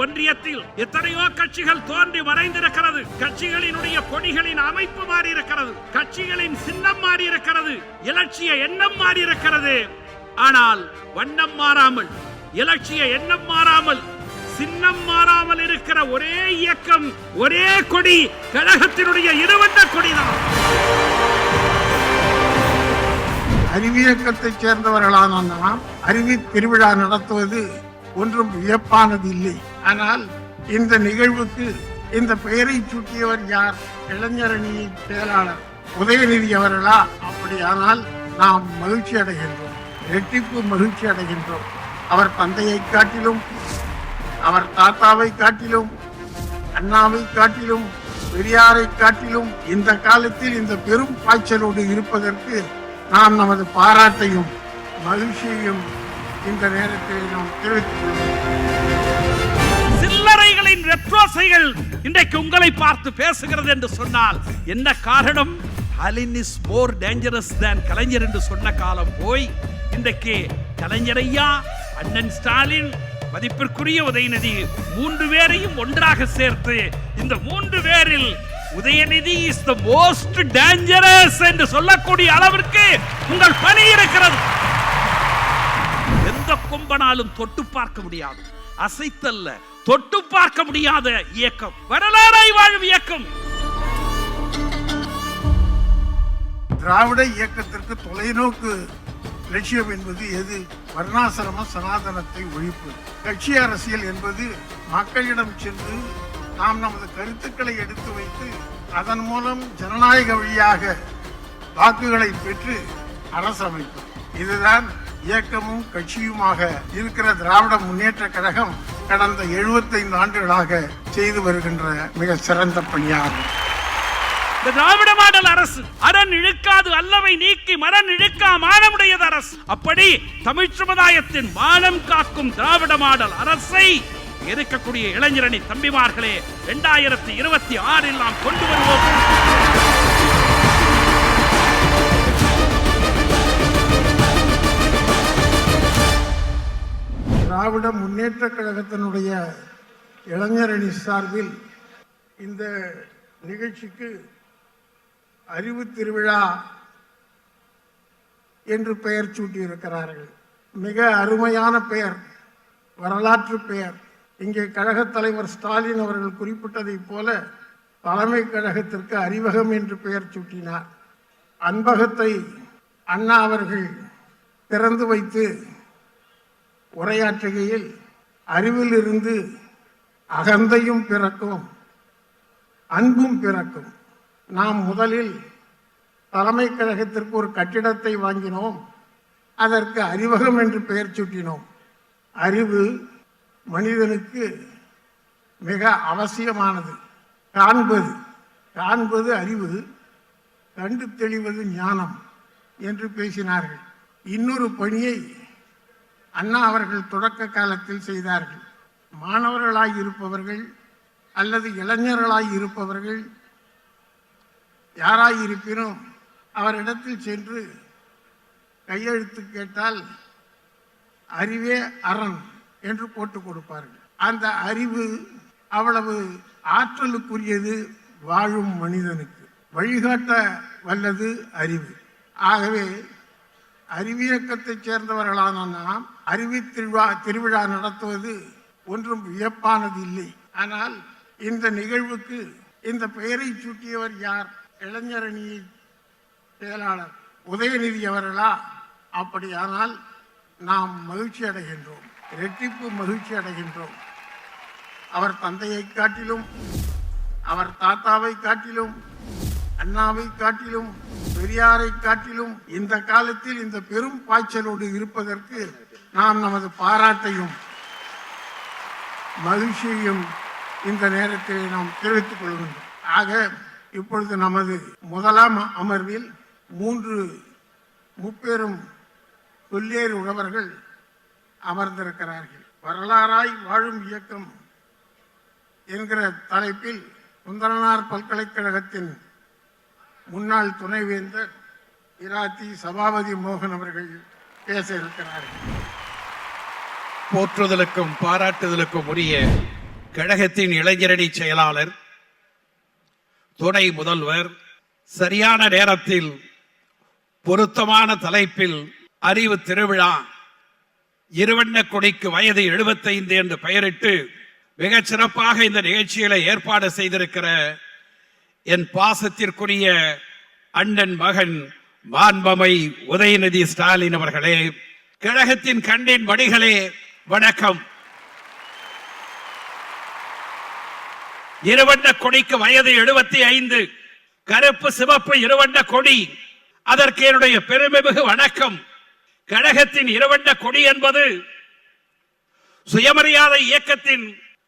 ஒன்றியத்தில் எத்தனையோ கட்சிகள் தோன்றி மறைந்திருக்கிறது. கட்சிகளினுடைய கொடிகளின் அமைப்பு மாறி இருக்கிறது கட்சிகளின் சின்னம் மாறி இருக்கிறது இலட்சிய எண்ணம் மாறி இருக்கிறது ஆனால் வண்ணம் மாறாமல் இலட்சிய எண்ணம் மாறாமல் சின்னம் மாறாமல் இருக்கிற ஒரே இயக்கம் ஒரே கொடி கழகத்தினுடைய இருவண்ண கொடிதான். அறிவியக்கத்தைச் சேர்ந்தவர்களான நாம் அறிவி திருவிழா நடத்துவது ஒன்றும் வியப்பானது இல்லை. ஆனால் இந்த நிகழ்வுக்கு இந்த பெயரை சூட்டியவர் யார்? இளைஞரணியின் செயலாளர் உதயநிதி அவர்களா? அப்படியானால் நாம் மகிழ்ச்சி அடைகின்றோம். இரட்டிப்பு மகிழ்ச்சி அடைகின்றோம். அவர் தந்தையை காட்டிலும் அவர் தாத்தாவை காட்டிலும் அண்ணாவை காட்டிலும் பெரியாரை காட்டிலும் இந்த காலத்தில் இந்த பெரும் பாய்ச்சலோடு இருப்பதற்கு நாம் நமது பாராட்டையும் மகிழ்ச்சியையும் இந்த நேரத்தில் நாம் சில்லறைகளின் ரெட்ரோசைகள் இன்றைக்கு உங்களை பார்த்து பேசுகிறது என்று சொன்னால் என்ன காரணம்? அலின் is more dangerous than Kalaignar என்று சொன்ன காலம் போய் இன்றைக்கு கலைஞரையா அண்ணன் ஸ்டாலின் மதிப்பிற்குரிய உதயநிதி மூன்று பேரையும் ஒன்றாக சேர்த்து இந்த மூன்று பேரில் Udhayanidhi is the most dangerous என்று சொல்லக்கூடிய அளவிற்கு உங்கள் பணி இருக்கிறது. கொம்பனாலும் தொட்டு பார்க்க முடியாது. அசைத்தல்ல தொட்டு பார்க்க முடியாத இயக்கம். வரலாறாய் வாழும் இயக்கம். திராவிட இயக்கத்திற்கு தொலைநோக்கு லட்சியம் என்பது எது? வர்ணாசிரம சனாதனத்தை ஒழிப்பு. கட்சி அரசியல் என்பது மக்களிடம் சென்று நாம் நமது கருத்துக்களை எடுத்து வைத்து அதன் மூலம் ஜனநாயக வழியாக வாக்குகளை பெற்று அரசமைப்பு இதுதான் இயக்கமும் கட்சியுமாக இருக்கிற திராவிட முன்னேற்ற கழகம் கடந்த 75 ஆண்டுகளாக செய்து வருகின்ற மிக சிறந்த பணியாகும். இந்த திராவிட மாடல் அரசு அரண் இழுக்காது அல்லவை நீக்கி மரண் இழுக்கா மானமுடையது அரசு. அப்படி தமிழ் சமுதாயத்தின் மானம் காக்கும் திராவிட மாடல் அரசை இருக்கக்கூடிய இளைஞரணி தம்பிமார்களே இரண்டாயிரத்தி இருபத்தி ஆறில் நாம் கொண்டு வருவோம். திராவிட முன்னேற்ற கழகத்தினுடைய இளைஞரணி சார்பில் இந்த நிகழ்ச்சிக்கு அறிவு திருவிழா என்று பெயர் சூட்டியிருக்கிறார்கள். மிக அருமையான பெயர் வரலாற்று பெயர். இங்கே கழகத் தலைவர் ஸ்டாலின் அவர்கள் குறிப்பிட்டதைப் போல தலைமை கழகத்திற்கு அறிவகம் என்று பெயர் சூட்டினார். அன்பகத்தை அண்ணா அவர்கள் திறந்து வைத்து உரையாற்றுகையில் அறிவிலிருந்து அகந்தையும் பிறக்கும் அன்பும் பிறக்கும். நாம் முதலில் தலைமை கழகத்திற்கு ஒரு கட்டிடத்தை வாங்கினோம். அதற்கு அறிவகம் என்று பெயர் சூட்டினோம். அறிவு மனிதனுக்கு மிக அவசியமானது. காண்பது. காண்பது அறிவு கண்டு தெளிவது ஞானம் என்று பேசினார்கள். இன்னொரு பணியை அண்ணா அவர்கள் தொடக்க காலத்தில் செய்தார்கள். மாணவர்களாய் இருப்பவர்கள் அல்லது இளைஞர்களாய் இருப்பவர்கள் யாராய் இருப்பினும்? அவரிடத்தில் சென்று கையெழுத்து கேட்டால் அறிவே அரண் என்று போட்டு கொடுப்பார்கள். அந்த அறிவு அவ்வளவு ஆற்றலுக்குரியது வாழும் மனிதனுக்கு. வழிகாட்ட வல்லது அறிவு. ஆகவே அறிவியக்கத்தைச் சேர்ந்தவர்களான நாம் அறிவி திருவிழா திருவிழா நடத்துவது ஒன்றும் வியப்பானது இல்லை. ஆனால் இந்த நிகழ்வுக்கு இந்த பெயரை சூட்டியவர் யார்? இளைஞரணி செயலாளர் உதயநிதி அவர்களா? அப்படியானால் நாம் மகிழ்ச்சி அடைகின்றோம். ரெட்டிப்பு மகிழ்ச்சி அடைகின்றோம். அவர் தந்தையை காட்டிலும் அவர் தாத்தாவை காட்டிலும் அண்ணாவை காட்டிலும் பெரியாரை காட்டிலும் இந்த காலத்தில் இந்த பெரும் பாய்ச்சலோடு இருப்பதற்கு நாம் நமது பாராட்டையும் மகிழ்ச்சியையும் இந்த நேரத்தில் நாம் தெரிவித்துக் கொள்கின்றோம். ஆக இப்பொழுது நமது முதலாம் அமர்வில் மூன்று முப்பெரும் தொல்லேறு உழவர்கள் அமர்ந்திருக்கிறார்கள். வரலாறாய் வாழும் இயக்கம் என்கிற தலைப்பில் சுந்தரனார் பல்கலைக்கழகத்தின் முன்னாள் துணைவேந்தர் இராத்தி சபாபதி மோகன் அவர்கள் பேச இருக்கிறார்கள் போற்றுதலுக்கும் பாராட்டுதலுக்கும் உரிய கழகத்தின் இளைஞரணி செயலாளர் துணை முதல்வர் சரியான நேரத்தில் பொருத்தமான தலைப்பில் அறிவு திருவிழா இருவண்ண கொடிக்கு வயது 75 என்று பெயரிட்டு மிகச் சிறப்பாக இந்த நிகழ்ச்சிகளை ஏற்பாடு செய்திருக்கிற என் பாசத்திற்குரிய அண்ணன் மகன் மாண்பமை உதயநிதி ஸ்டாலின் அவர்களே கழகத்தின் கண்ணின் வடிகளே வணக்கம். இருவண்ண கொடிக்கு வயது 75 கருப்பு சிவப்பு இருவண்ண கொடி அதற்கு என்னுடைய பெருமைமிகு வணக்கம். கழகத்தின் இருவண்ண கொடி என்பது சுயமரியாதை இயக்கத்தின்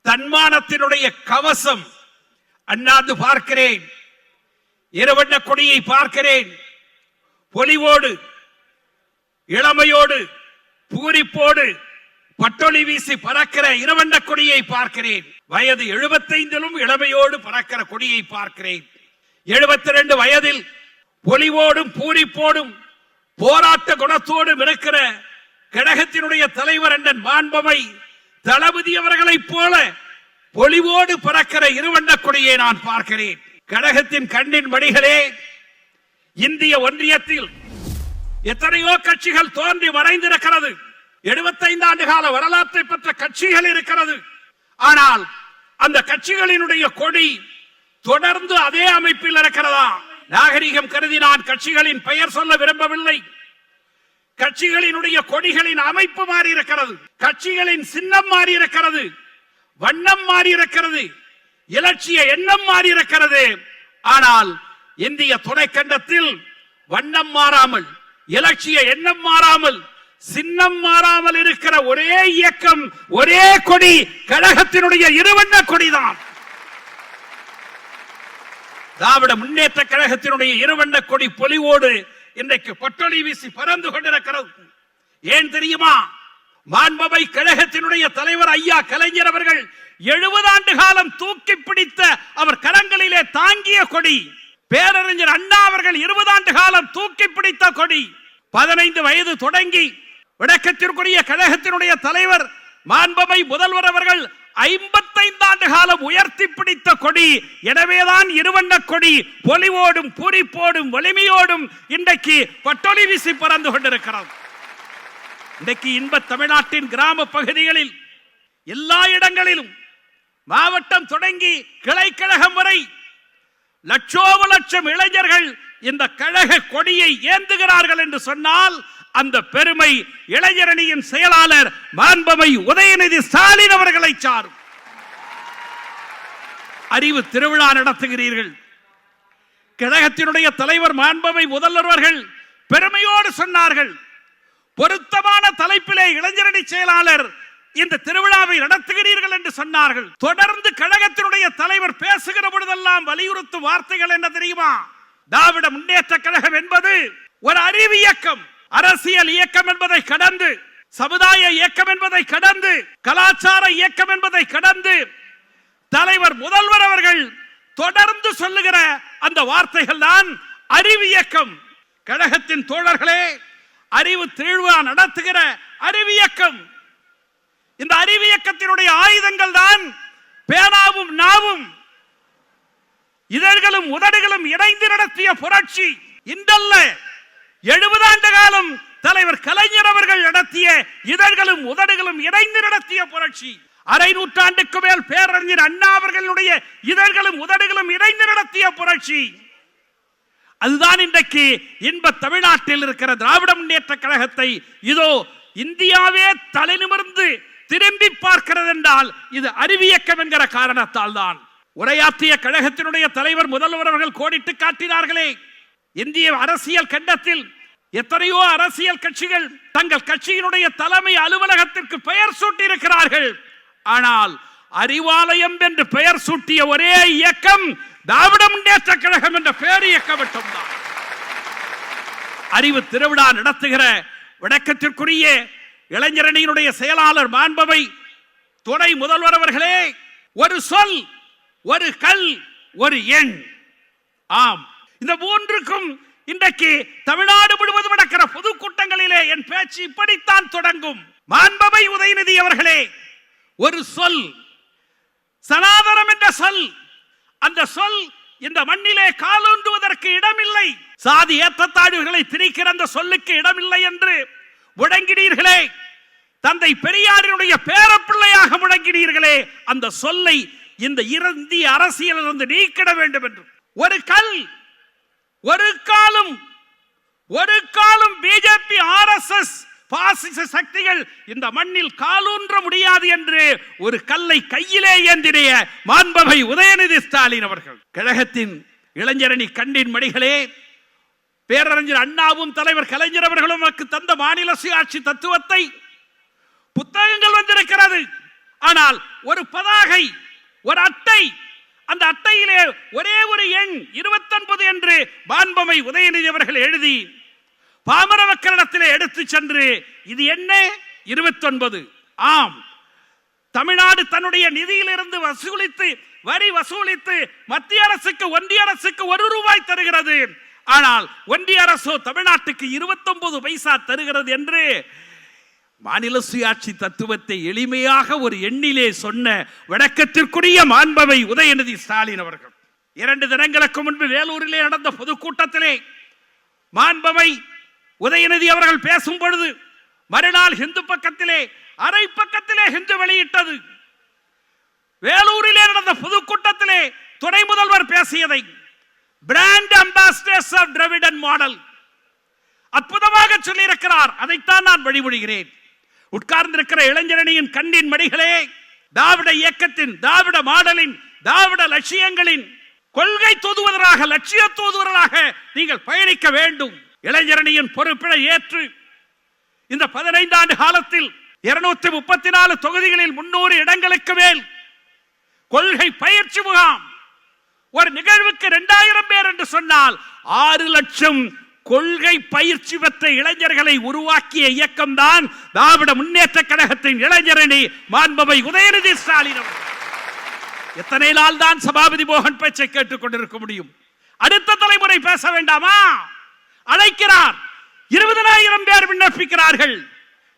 தன்மானத்தினுடைய கவசம். அண்ணாந்து பார்க்கிறேன். இருவண்ண கொடியை பார்க்கிறேன். பொலிவோடு இளமையோடு பூரிப்போடு பட்டொளி வீசி பறக்கிற இருவண்ண கொடியை பார்க்கிறேன். வயது எழுபத்தைந்திலும் இளமையோடு பறக்கிற கொடியை பார்க்கிறேன். எழுபத்தி ரெண்டு வயதில் பொலிவோடும் பூரிப்போடும் போராட்ட குணத்தோடும் இருக்கிற கழகத்தினுடைய தலைவர் அண்ணன் மாண்பமை தளபதி அவர்களைப் போல பொலிவோடு பறக்கிற இருவண்ண கொடியை நான் பார்க்கிறேன். கழகத்தின் கண்ணின் மடிகளே இந்திய ஒன்றியத்தில் எத்தனையோ கட்சிகள் தோன்றி மறைந்திருக்கிறது. 75 ஆண்டு கால வரலாற்றை பெற்ற கட்சிகள் இருக்கிறது. ஆனால் அந்த கட்சிகளினுடைய கொடி தொடர்ந்து அதே அமைப்பில் இருக்கிறதா? நாகரிகம் கருதி நான் கட்சிகளின் பெயர் சொல்ல விரும்பவில்லை. கட்சிகளினுடைய கொடிகளின் அமைப்பு மாறி இருக்கிறது கட்சிகளின் சின்னம் மாறி இருக்கிறது வண்ணம் மாறி இருக்கிறது இலட்சிய எண்ணம் மாறி இருக்கிறது ஆனால் இந்திய துணைக்கண்டத்தில் வண்ணம் மாறாமல் இலட்சிய எண்ணம் மாறாமல் சின்னம் மாறாமல் இருக்கிற ஒரே இயக்கம் ஒரே கொடி கழகத்தினுடைய இருவண்ண கொடிதான். திராவிட முன்னேற்ற கழகத்தினுடைய இருவண்ண கொடி பொலிவோடு இன்றைக்கு பொட்டொளி வீசி பறந்து கொண்டிருக்கிறது. ஏன் தெரியுமா? மாண்பவை கழகத்தினுடைய தலைவர் ஐயா கலைஞர் அவர்கள் எழுபது ஆண்டு காலம் தூக்கி பிடித்த அவர் கரங்களிலே தாங்கிய கொடி. பேரறிஞர் அண்ணா அவர்கள் இருபது ஆண்டு காலம் தூக்கி பிடித்த கொடி. பதினைந்து வயது தொடங்கி விளக்கத்திற்குரிய கழகத்தினுடைய தலைவர் மாண்பவை முதல்வர் அவர்கள் ஐம்பத்தைந்து ஆண்டு காலம் உயர்த்தி பிடித்த கொடி. எனவேதான் இருவண்ண கொடி பொலிவோடும் பூரிப்போடும் வலிமையோடும் இன்றைக்கு பட்டொலி வீசி பறந்து கொண்டிருக்கிறது. இன்றைக்கு இன்ப தமிழ்நாட்டின் கிராம பகுதிகளில் எல்லா இடங்களிலும் மாவட்டம் தொடங்கி கிளைக்கழகம் வரை லட்சோப லட்சம் இளைஞர்கள் இந்த கழக கொடியை ஏந்துகிறார்கள் என்று சொன்னால் அந்த பெருமை இளைஞரணியின் செயலாளர் மாண்பமை உதயநிதி ஸ்டாலின் அவர்களை சாரும். அறிவு திருவிழா நடத்துகிறீர்கள். கழகத்தினுடைய தலைவர் மாண்பமை முதல்வர் அவர்கள் பெருமையோடு சொன்னார்கள். பொருத்தமான தலைப்பிலே இளைஞரணி செயலாளர் இந்த திருவிழாவை நடத்துகிறீர்கள் என்று சொன்னார்கள். தொடர்ந்து கழகத்தினுடைய தலைவர் பேசுகிற பொழுதெல்லாம் வலியுறுத்தும் வார்த்தைகள் என்ன தெரியுமா? திராவிட முன்னேற்ற கழகம் என்பது ஒரு அறிவு இயக்கம். அரசியல் இயக்கம் என்பதை கடந்து சமுதாய இயக்கம் என்பதை கடந்து கலாச்சார இயக்கம் என்பதை கடந்து தலைவர் முதல்வர் அவர்கள் தொடர்ந்து சொல்லுகிற அந்த வார்த்தைகள் தான் அறிவு இயக்கம். கழகத்தின் தோழர்களே அறிவு திருவிழா நடத்துகிற அறிவியக்கம் இந்த அறிவியக்கத்தினுடைய ஆயுதங்கள் தான் பேனாவும் நாவும். இதழ்களும் உதடுகளும் இணைந்து நடத்திய புரட்சி. இன்றல்ல எழுபது ஆண்டு காலம் தலைவர் கலைஞர் அவர்கள் நடத்திய இதழ்களும் உதடுகளும் இணைந்து நடத்திய புரட்சி. அரை நூற்றாண்டுக்கு மேல் பேரறிஞர் அண்ணா அவர்களுடைய இதழ்களும் உதடுகளும் இணைந்து நடத்திய புரட்சி. அதுதான் இன்றைக்கு இன்ப தமிழ்நாட்டில் இருக்கிற திராவிட முன்னேற்ற கழகத்தை இதோ இந்தியாவே தலைநிமிர்ந்து திரும்பி பார்க்கிறது என்றால் இது அறிவியக்கம் என்கிற காரணத்தால் தான் உரையாற்றிய கழகத்தினுடைய தலைவர் முதல்வர் அவர்கள் கோடிட்டு காட்டினார்களே இந்திய அரசியல் கண்டத்தில் எத்தனையோ அரசியல் கட்சிகள் தங்கள் கட்சியினுடைய தலைமை அலுவலகத்திற்கு பெயர் சூட்டியிருக்கிறார்கள். ஆனால் அறிவாலயம் என்று பெயர் சூட்டிய ஒரே இயக்கம் திராவிட முன்னேற்ற கழகம் என்ற பேர் இயக்க மட்டும்தான் அறிவு திருவிழா நடத்துகிற விளக்கத்திற்குரிய இளைஞரணியினுடைய செயலாளர் மாண்பவை துணை முதல்வர் அவர்களே ஒரு சொல் ஒரு கல் ஒரு எண். ஆம். இந்த மூன்றுக்கும் இன்றைக்கு தமிழ்நாடு முழுவதும் நடக்கிற பொதுக்கூட்டங்களிலே என் பேச்சு இப்படித்தான் தொடங்கும். மாண்பவை உதயநிதி அவர்களே ஒரு சொல் சனாதனம் என்ற சொல் அந்த சொல் இந்த மண்ணிலே காலூன்றுவதற்கு இடமில்லை. சாதி ஏற்றத்தாழ்வுகளை திணிக்கிற அந்த சொல்லுக்கு இடமில்லை என்று முடங்கினீர்களே. தந்தை பெரியாரினுடைய பேரப்பிள்ளையாக முடங்கினீர்களே. அந்த சொல்லை இந்த இந்திய அரசியலிருந்து நீக்கிட வேண்டும் என்று ஒரு கல் ஒரு காலம் ஒரு காலம் பிஜேபி ஆர்எஸ்எஸ் பாசிச சக்திகள் இந்த மண்ணில் காலூன்ற முடியாது என்று ஒரு கல்லை கையிலே ஏந்திடைய மாண்பவை உதயநிதி ஸ்டாலின் அவர்கள். கழகத்தின் இளைஞரணி கண்டின் மடிகளே பேரறிஞர் அண்ணாவும் தலைவர் கலைஞர் அவர்களும் நமக்கு தந்த மாநில சுயாட்சி தத்துவத்தை புத்தகங்கள் வந்திருக்கிறது. ஆனால் ஒரு பதாகை ஒரு அட்டை அந்த அட்டையிலே ஒரே ஒரு எண் 29 என்று மாண்பமை உதயநிதி அவர்கள் எழுதி பாமர மக்களிடத்திலே எடுத்து சென்று இது என்ன? 29 ஆம். தமிழ்நாடு தன்னுடைய நிதியிலிருந்து வசூலித்து வரி வசூலித்து மத்திய அரசுக்கு ஒன்றிய அரசுக்கு ஒரு ரூபாய் தருகிறது. ஆனால் ஒன்றிய அரசோ தமிழ்நாட்டுக்கு 29 பைசா தருகிறது என்று மாநில சுயாட்சி தத்துவத்தை எளிமையாக ஒரு எண்ணிலே சொன்ன வடக்கத்திற்குரிய மாண்பவை உதயநிதி ஸ்டாலின் அவர்கள். இரண்டு தினங்களுக்கு முன்பு வேலூரிலே நடந்த பொதுக்கூட்டத்திலே மாண்பவை உதயநிதி அவர்கள் பேசும் பொழுது மறுநாள் ஹிந்து பக்கத்திலே அரை பக்கத்திலே ஹிந்து வெளியிட்டது. வேலூரிலே நடந்த பொதுக்கூட்டத்திலே துணை முதல்வர் பேசியதை brand ambassadors of Dravidian model. அற்புதமாக சொல்லியிருக்கிறார் அதைத்தான் நான் வழிமொழிகிறேன் உட்கார்ந்திருக்கிற இளைஞரணியின் கண்ணின் மடிகளே திராவிட இயக்கத்தின் திராவிட மாடலின் திராவிட லட்சியங்களின் கொள்கை தூதுவதராக லட்சிய தூதுவராக நீங்கள் பயணிக்க வேண்டும். இளைஞரணியின் பொறுப்பினை ஏற்று இந்த பதினைந்து ஆண்டு காலத்தில் இருநூத்தி முப்பத்தி நாலு தொகுதிகளில் முன்னூறு இடங்களுக்கு மேல் கொள்கை பயிற்சி முகாம் ஒரு நிகழ்வுக்கு இரண்டாயிரம் பேர் என்று சொன்னால் ஆறு லட்சம் கொள்கை பயிற்சி பெற்ற இளைஞர்களை உருவாக்கிய இயக்கம் தான் திராவிட முன்னேற்ற கழகத்தின் இளைஞரணி மாண்பவை உதயநிதி ஸ்டாலின் எத்தனை நாள் தான் சபாபதி மோகன் பேச்சை கேட்டுக் கொண்டிருக்க முடியும்? அடுத்த தலைமுறை பேச வேண்டாமா? அழைக்கிறார். இருபதனாயிரம் பேர் விண்ணப்பிக்கிறார்கள்.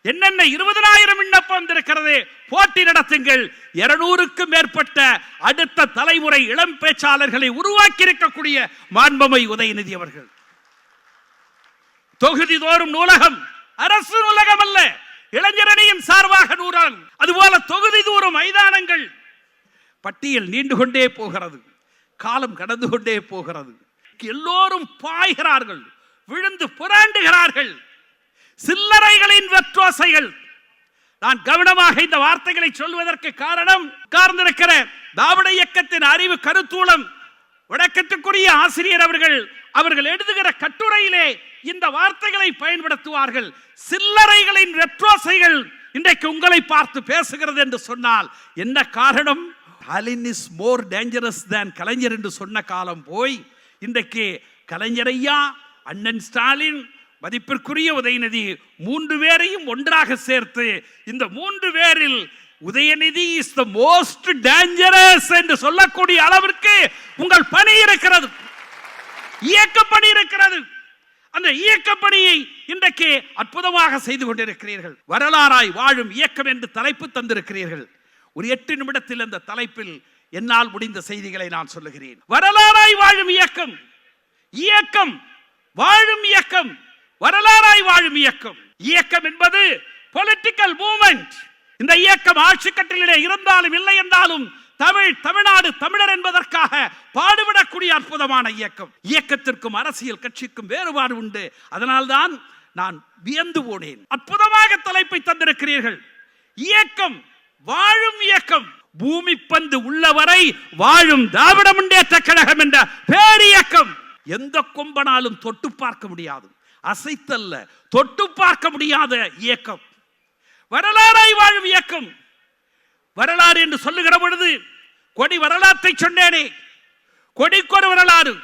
என்னென்ன இருபதனாயிரம் விண்ணப்பம் வந்திருக்கிறது? போட்டி நடத்துங்கள். இருநூறுக்கும் மேற்பட்ட அடுத்த தலைமுறை இளம் பேச்சாளர்களை உருவாக்கி இருக்கக்கூடிய மாண்பமை உதயநிதி அவர்கள். தொகுதி தோறும் நூலகம். அரசு நூலகம் அல்ல இளைஞரணியின் சார்பாக நூலகம். அதுபோல தொகுதி தோறும் மைதானங்கள். பட்டியல் நீண்டு கொண்டே போகிறது. காலம் கடந்து கொண்டே போகிறது. எல்லோரும் பாய்கிறார்கள். விழுந்து புராண்டுகிறார்கள். சில்லறைகளின் வெற்றோசைகள். நான் கவனமாக இந்த வார்த்தைகளை சொல்வதற்கு காரணம் உட்கார்ந்திருக்கிற திராவிட இயக்கத்தின் அறிவு கருத்தூலம் வழக்கத்துக்குரிய ஆசிரியர் அவர்கள் அவர்கள் எழுதுகிற கட்டுரையிலே இந்த வார்த்தைகளை பயன்படுத்துவார்கள். சில்லறைகளின் வெற்றோசைகள் இன்றைக்கு உங்களை பார்த்து பேசுகிறது என்று சொன்னால் என்ன காரணம்? Stalin is more dangerous than Kalaignar என்று சொன்ன காலம் போய் இன்றைக்கு கலைஞரையா அண்ணன் ஸ்டாலின் மதிப்பிற்குரிய உதயநிதி மூன்று பேரையும் ஒன்றாக சேர்த்து இந்த மூன்று பேரில் Udhayanidhi is the most dangerous என்று சொல்லக்கூடிய அளவிற்கு உங்கள் பணி இருக்கிறது. இயக்கப்பணி இருக்கிறது. அந்த இயக்கப்பணியை இன்றைக்கு அற்புதமாக செய்து கொண்டிருக்கிறீர்கள். வரலாறாய் வாழும் இயக்கம் என்று தலைப்பு தந்திருக்கிறீர்கள். ஒரு எட்டு நிமிடத்தில் அந்த தலைப்பில் என்னால் முடிந்த செய்திகளை நான் சொல்லுகிறேன். வரலாறாய் வாழும் இயக்கம். இயக்கம் வாழும் இயக்கம் வரலாறாய் வாழும் இயக்கம். இயக்கம் என்பது பொலிட்டிக்கல் மூமெண்ட் இந்த இயக்கம் ஆட்சி கட்டிலே இருந்தாலும் இல்லை என்றாலும் தமிழ் தமிழ்நாடு தமிழர் என்பதற்காக பாடுபடக்கூடிய அற்புதமான இயக்கம். இயக்கத்திற்கும் அரசியல் கட்சிக்கும் வேறுபாடு உண்டு. அதனால்தான் நான் வியந்து போனேன். அற்புதமாக தலைப்பை தந்திருக்கிறீர்கள். இயக்கம் வாழும் இயக்கம். பூமி பந்து உள்ளவரை வாழும் திராவிட முன்னேற்ற கழகம் என்ற பேரியக்கம். எந்த கொம்பனாலும் தொட்டு பார்க்க முடியாது. அசைத்தல்ல தொட்டு பார்க்க முடியாத இயக்கம். வரலாறாய் வாழும் இயக்கம். வரலாறு என்று சொல்லுகிற பொழுது கொடி வரலாற்றை சொன்னேனே. கொடிக்கொரு வரலாறு.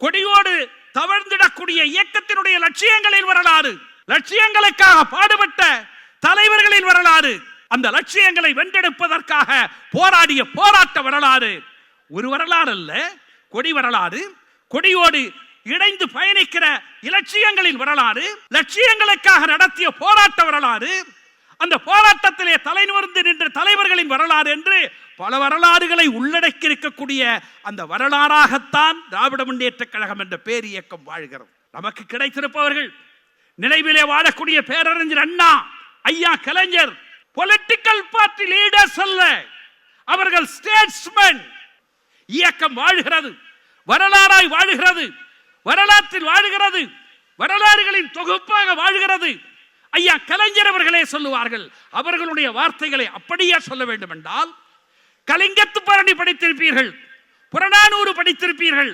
கொடியோடு தவழ்ந்திடக்கூடிய இயக்கத்தினுடைய லட்சியங்களின் வரலாறு. லட்சியங்களுக்காக பாடுபட்ட தலைவர்களின் வரலாறு. அந்த லட்சியங்களை வென்றெடுப்பதற்காக போராடிய போராட்ட வரலாறு. ஒரு வரலாறு அல்ல கொடி வரலாறு. கொடியோடு இணைந்து பயணிக்கிற இலட்சியங்களின் வரலாறு லட்சியங்களுக்காக நடத்திய போராட்ட வரலாறு அந்த போராட்டத்திலே தலைநிமிர்ந்து நின்ற தலைவர்களின் வரலாறு என்று பல வரலாறுகளை உள்ளடக்கி இருக்கக்கூடிய அந்த வரலாறாகத்தான் திராவிட முன்னேற்ற கழகம் என்ற பேர் இயக்கம் வாழ்கிறது நமக்கு கிடைத்திருப்பவர்கள் நினைவிலே வாழக்கூடிய பேரறிஞர் அண்ணா ஐயா கலைஞர் பொலிட்டிக்கல் பார்ட்டி லீடர்ஸ் அல்ல அவர்கள் ஸ்டேட்ஸ்மேன் இயக்கம் வாழ்கிறது. வரலாறாய் வாழுகிறது. வரலாற்றில் வாழுகிறது. வரலாறுகளின் தொகுப்பாக வாழுகிறது. ஐயா கலைஞர் அவர்களே சொல்லுவார்கள் அவர்களுடைய வார்த்தைகளை அப்படியே சொல்ல வேண்டும் என்றால் கலிங்கத்து பரணி படித்திருப்பீர்கள் புறநானூறு படித்திருப்பீர்கள்.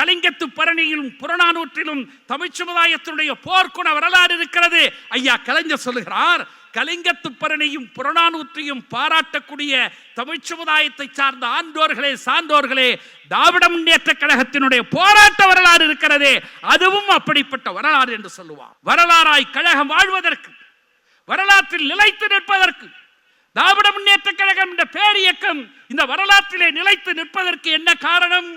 கலிங்கத்து பரணியிலும் புறநானூற்றிலும் தமிழ் சமுதாயத்தினுடைய போர்க்குண வரலாறு இருக்கிறது. ஐயா கலைஞர் சொல்லுகிறார் கலிங்கத்துப்பரணியும் புறநானூற்றையும் பாராட்டக்கூடிய தமிழ் சமுதாயத்தை சார்ந்த ஆண்டோர்களே சான்றோர்களே திராவிட முன்னேற்ற கழகத்தினுடைய போராட்ட வரலாறு இருக்கிறதே அதுவும் அப்படிப்பட்ட வரலாறு என்று சொல்லுவார் வரலாறாய் கழகம் வாழ்வதற்கு வரலாற்றில் நிலைத்து நிற்பதற்கு திராவிட முன்னேற்ற கழகம் என்ற பேரியக்கம் இந்த வரலாற்றிலே நிலைத்து நிற்பதற்கு என்ன காரணம்?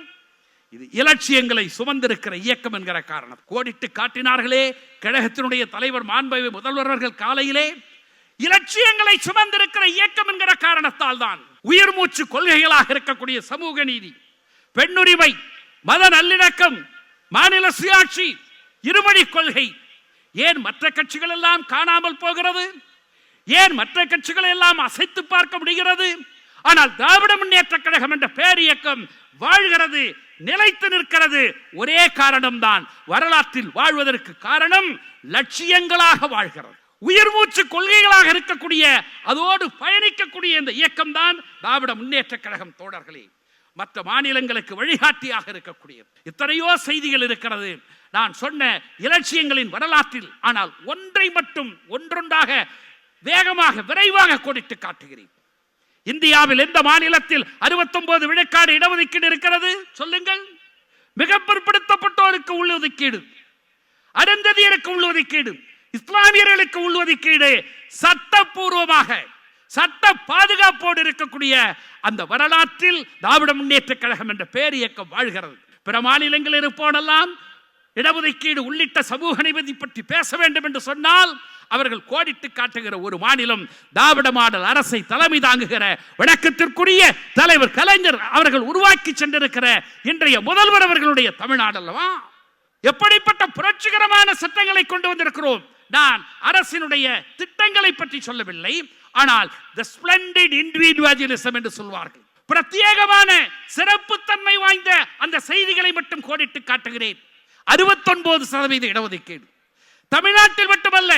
இது இலட்சியங்களை சுமந்திருக்கிற இயக்கம் என்கிற காரணம். கோடிட்டு காட்டினார்களே கழகத்தினுடைய தலைவர் மாண்பை முதல்வர் அவர்கள் காலையிலே இலட்சியங்களை சுமந்திருக்கிற இயக்கம் என்கிற காரணத்தால் தான் உயிர் மூச்சு கொள்கைகளாக இருக்கக்கூடிய சமூக நீதி பெண்ணுரிமை மத நல்லிணக்கம் மாநில சுயாட்சி இருமொழி கொள்கை ஏன் மற்ற கட்சிகள் எல்லாம் காணாமல் போகிறது? ஏன் மற்ற கட்சிகளை எல்லாம் அசைத்து பார்க்க முடிகிறது? ஆனால் திராவிட முன்னேற்ற கழகம் என்ற பேர் இயக்கம் வாழ்கிறது நிலைத்து நிற்கிறது. ஒரே காரணம்தான் வரலாற்றில் வாழ்வதற்கு காரணம் லட்சியங்களாக வாழ்கிறது. உயிர் மூச்சு கொள்கைகளாக இருக்கக்கூடிய அதோடு பயணிக்கக்கூடிய இந்த இயக்கம் தான் திராவிட முன்னேற்ற கழகம் தோழர்களே. மற்ற மாநிலங்களுக்கு வழிகாட்டியாக இருக்கக்கூடிய எத்தனையோ செய்திகள் இருக்கிறது. நான் சொன்ன இலட்சியங்களின் வரலாற்றில் ஆனால் ஒன்றை மட்டும் ஒன்றொன்றாக வேகமாக விரைவாக கோடிட்டு காட்டுகிறேன். இந்தியாவில் எந்த மாநிலத்தில் 69 விழுக்காடு இடஒதுக்கீடு இருக்கிறது? சொல்லுங்கள். மிக பிற்படுத்தப்பட்டோருக்கு உள்ளொதுக்கீடு. அருந்ததியருக்கு உள்ளொதுக்கீடு. இஸ்லாமியர்களுக்கு உள்ளொதுக்கீடு சட்டப்பூர்வமாக சட்ட பாதுகாப்போடு இருக்கக்கூடிய அந்த வரலாற்றில் திராவிட முன்னேற்ற கழகம் என்ற பேர் இயக்கம் வாழ்கிறது. பிற மாநிலங்களில் இருப்போனெல்லாம் இடஒதுக்கீடு உள்ளிட்ட சமூக நீதி பற்றி பேச வேண்டும் என்று சொன்னால் அவர்கள் கோடிட்டு காட்டுகிற ஒரு மாநிலம் திராவிட மாடல் அரசை தலைமை தாங்குகிற வணக்கத்திற்குரிய தலைவர் கலைஞர் அவர்கள் உருவாக்கி சென்றிருக்கிற இன்றைய முதல்வர் அவர்களுடைய தமிழ்நாடு அல்லவா? எப்படிப்பட்ட புரட்சிகரமான சட்டங்களை கொண்டு வந்திருக்கிறோம்? நான் அரசினுடைய திட்டங்களை பற்றி சொல்லவில்லை. ஆனால் த ஸ்பிளண்டட் இண்டிவிஜுவலிசம் என்று சொல்வார்கள். பிரத்யேகமான சிறப்புத்தன்மை வாய்ந்த அந்த செய்திகளை மட்டும் கோடிட்டு காட்டுகிறேன். அறுபத்தொன்பது சதவீத இடஒதுக்கீடு. தமிழ்நாட்டில் மட்டுமல்ல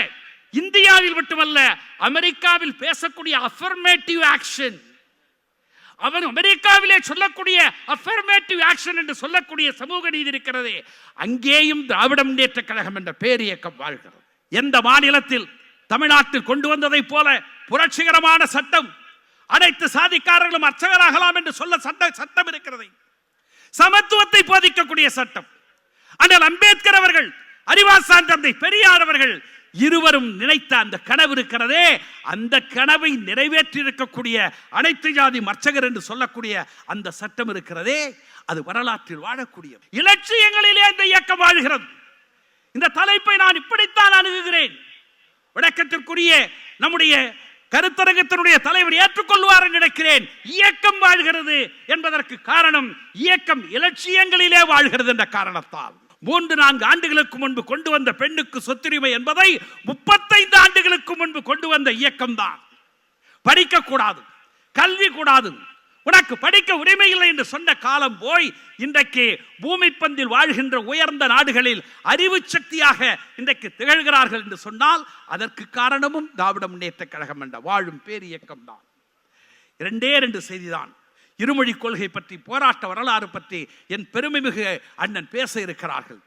இந்தியாவில் மட்டுமல்ல அமெரிக்காவில் பேசக்கூடிய அஃபர்மேட்டிவ் ஆக்ஷன் அவன் அமெரிக்காவிலே சொல்லக்கூடிய அஃபர்மேட்டிவ் ஆக்ஷன் என்று சொல்லக்கூடிய சமூக நீதி இருக்கிறதே அங்கேயும் திராவிட முன்னேற்ற கழகம் என்ற பேரியக்கம் வாழ்கிறது. எந்த மாநிலத்தில் தமிழ்நாட்டில் கொண்டு வந்ததை போல புரட்சிகரமான சட்டம் அனைத்து சாதிக்காரர்களும் அர்ச்சகராகலாம் என்று சொல்ல சட்ட சட்டம் இருக்கிறது. சமத்துவத்தை போதிக்கக்கூடிய சட்டம். ஆனால் அம்பேத்கர் அவர்கள் அறிவாசான் தந்தை பெரியார் அவர்கள் இருவரும் நினைத்த அந்த கனவு இருக்கிறதே. அந்த கனவை நிறைவேற்றி இருக்கக்கூடிய அனைத்து ஜாதி மர்ச்சகர் என்று சொல்லக்கூடிய அந்த சட்டம் இருக்கிறதே. அது வரலாற்றில் வாழக்கூடிய இலட்சியங்களிலே அந்த இயக்கம் வாழ்கிறது. இந்த தலைப்பை நான் இப்படித்தான் அணுகுகிறேன். விளக்கத்திற்குரிய நம்முடைய கருத்தரங்கத்தினுடைய தலைவர் ஏற்றுக்கொள்வார் என்று நினைக்கிறேன். இயக்கம் வாழ்கிறது என்பதற்கு காரணம் இயக்கம் இலட்சியங்களிலே வாழ்கிறது என்ற காரணத்தால். மூன்று நான்கு ஆண்டுகளுக்கு முன்பு கொண்டு வந்த பெண்ணுக்கு சொத்துரிமை என்பதை முப்பத்தைந்து ஆண்டுகளுக்கு முன்பு கொண்டு வந்த இயக்கம் தான் படிக்க கூடாது கல்வி கூடாது உனக்கு படிக்க உரிமை இல்லை என்று சொன்ன காலம் போய் இன்றைக்கு பூமி பந்தில் வாழ்கின்ற உயர்ந்த நாடுகளில் அறிவு சக்தியாக இன்றைக்கு திகழ்கிறார்கள் என்று சொன்னால் அதற்கு காரணமும் திராவிட முன்னேற்ற கழகம் என்ற வாழும் பேரியக்கம் தான் இரண்டே ரெண்டு செய்திதான். இருமொழி கொள்கை பற்றி போராட்ட வரலாறு பற்றி என் பெருமைமிகு அண்ணன் பேச இருக்கிறார்கள்.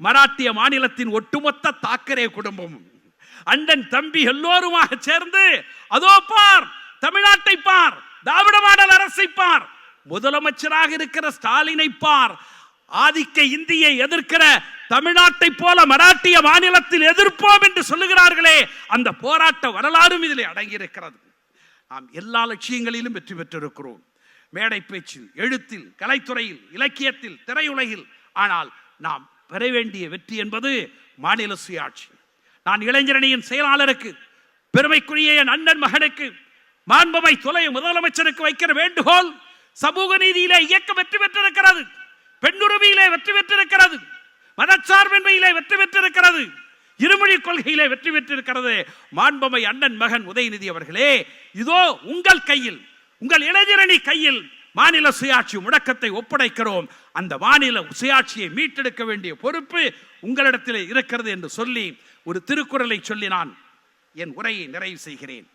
மராட்டிய மாநிலத்தின் ஒட்டுமொத்த தாக்கரே குடும்பமும் அண்ணன் தம்பி எல்லோருமாக சேர்ந்து அதோ பார் தமிழ்நாட்டை பார் திராவிட மாடல் அரசை பார். முதலமைச்சராக இருக்கிற ஸ்டாலினை பார். ஆதிக்க இந்தியை எதிர்க்கிற தமிழ்நாட்டை போல மராட்டிய மாநிலத்தில் எதிர்ப்போம் என்று சொல்லுகிறார்களே அந்த போராட்ட வரலாறும் இதில் அடங்கியிருக்கிறது. நாம் எல்லா லட்சியங்களிலும் வெற்றி பெற்றிருக்கிறோம். மேடை பேச்சில் எழுத்தில் கலைத்துறையில் இலக்கியத்தில் திரையுலகில். ஆனால் நாம் பெற வேண்டிய வெற்றி என்பது மாநில சுயாட்சி. நான் இளைஞரணியின் செயலாளருக்கு பெருமைக்குரிய என் அண்ணன் மகனுக்கு மாண்பமை துறை முதலமைச்சருக்கு வைக்கிற வேண்டுகோள் சமூக நீதியிலே இயக்கம் வெற்றி பெற்றிருக்கிறது. பெண்ணுரிமையிலே வெற்றி பெற்றிருக்கிறது. மதச்சார்பின்மையிலே வெற்றி பெற்றிருக்கிறது. இருமொழி கொள்கையிலே வெற்றி பெற்றிருக்கிறது. மாண்பமை அண்ணன் மகன் உதயநிதி அவர்களே இதோ உங்கள் கையில் உங்கள் இளைஞரணி கையில் மாநில சுயாட்சி முடக்கத்தை ஒப்படைக்கிறோம். அந்த மாநில சுயாட்சியை மீட்டெடுக்க வேண்டிய பொறுப்பு உங்களிடத்தில் இருக்கிறது என்று சொல்லி ஒரு திருக்குறளை சொல்லி நான் என் உரையை நிறைவு செய்கிறேன்.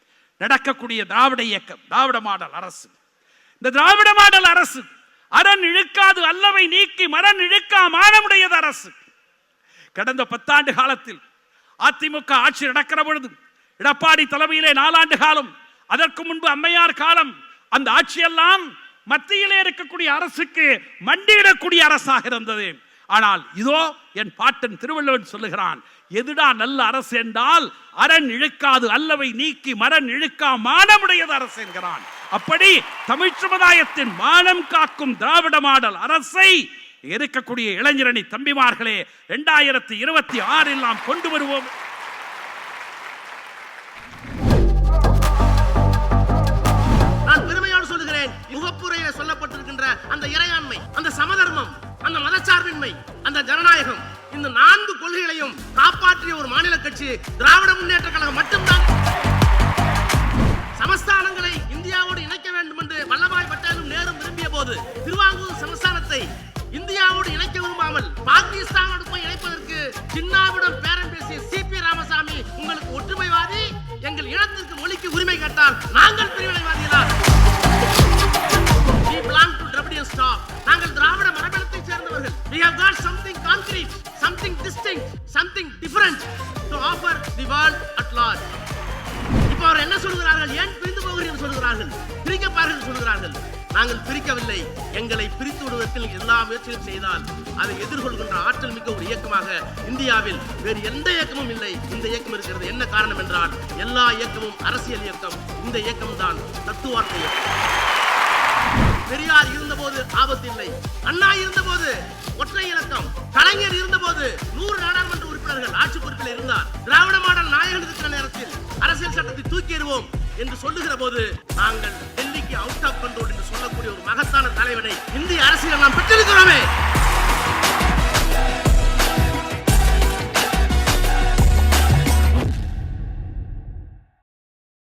நடக்கக்கூடிய திராவிட இயக்கம் திராவிட மாடல் அரசு. இந்த திராவிட மாடல் அரசு அரண் இழுக்காது அல்லவை நீக்கி மரண் இழுக்கா மானமுடையது அரசு. கடந்த பத்தாண்டு காலத்தில் அதிமுக ஆட்சி நடக்கிற பொழுது எடப்பாடி தலைமையிலே நாலாண்டு காலம் அதற்கு முன்பு அம்மையார் காலம் அந்த ஆட்சியெல்லாம் மத்தியிலே இருக்கக்கூடிய அரசுக்கு மண்டியிடக்கூடிய அரசாக இருந்தது. ஆனால் இதோ என் பாட்டன் திருவள்ளுவன் சொல்லுகிறான் எதுடா நல்ல அரசு என்றால் அரண் இழுக்காது அல்லவை நீக்கி மரண் இழுக்கா மானமுடையது அரசு என்கிறான். அப்படி தமிழ் சமுதாயத்தின் மானம் காக்கும் திராவிட மாடல் அரசை இருக்கக்கூடிய இளைஞரணி தம்பிமார்களே இரண்டாயிரத்தி இருபத்தி ஆறில் நாம் கொண்டு வருவோம். நான் பெருமையோடு சொல்லுகிறேன் முகப்புரையில சொல்லப்பட்டிருக்கின்ற அந்த இறையாண்மை அந்த சமதர்மம் அந்த மதச்சார்பின்மை அந்த ஜனநாயகம் இந்த நான்கு கொள்கைகளையும் காப்பாற்றிய ஒரு மாநில கட்சி திராவிட முன்னேற்ற கழகம் மட்டும்தான். சமஸ்தானங்களை இந்தியாவோடு இணைக்க வேண்டும் என்று வல்லபாய் பட்டேலும் நேரும் விரும்பிய போது திருவாங்கூர் சமஸ்தானத்தை இந்தியாவோடு இணைக்க விரும்பாமல் பாகிஸ்தானோடு போய் இணைப்பதற்கு சின்னாவிடம் பேரம் பேசிய சிபி ராமசாமி உங்களுக்கு ஒற்றுமைவாதி எங்கள் இனத்திற்கு மொழிக்கு உரிமை கேட்டால் நாங்கள் பிரிவினைவாதிகளா நாங்கள் திராவிட we have got something concrete something distinct something different to offer the world at large. இப்போ அவர் என்ன சொல்கிறார்கள் ஏன் பிரிந்து போகிறீர்கள் சொல்கிறார்கள் பிரிக்கப்பார்கள் சொல்கிறார்கள் நாங்கள் பிரிக்கவில்லை. எங்களை பிரித்து விடுவதற்கு எல்லா முயற்சியும் செய்தால் அதை எதிர்கொள்கின்ற ஆற்றல் மிக்க ஒரு இயக்கமாக இந்தியாவில் வேறு எந்த இயக்கமும் இல்லை. இந்த இயக்கம் இருக்கிறது. என்ன காரணம் என்றால் எல்லா இயக்கமும் அரசியல் இயக்கம். இந்த இயக்கம் தான் தத்துவார்த்த இயக்கம். பெரியார் இருந்தபோது ஆபத்தில்லை. அண்ணா இருந்தபோது ஒற்றை இலக்கம். கலைஞர் இருந்தபோது நூறு நாடாளுமன்ற உறுப்பினர்கள் ஆட்சி பொறுப்பில் இருந்தார். திராவிட மாடல் நாயகன் இருக்கிற நேரத்தில் அரசியல் சட்டத்தை தூக்கி எறிவோம் என்று சொல்லுகிற போது நாங்கள் டெல்லிக்கு அவுட் ஆஃப் கண்ட்ரோல் என்று சொல்லக்கூடிய ஒரு மகத்தான தலைவனை இந்திய அரசியல் நாம் பெற்றிருக்கிறோமே.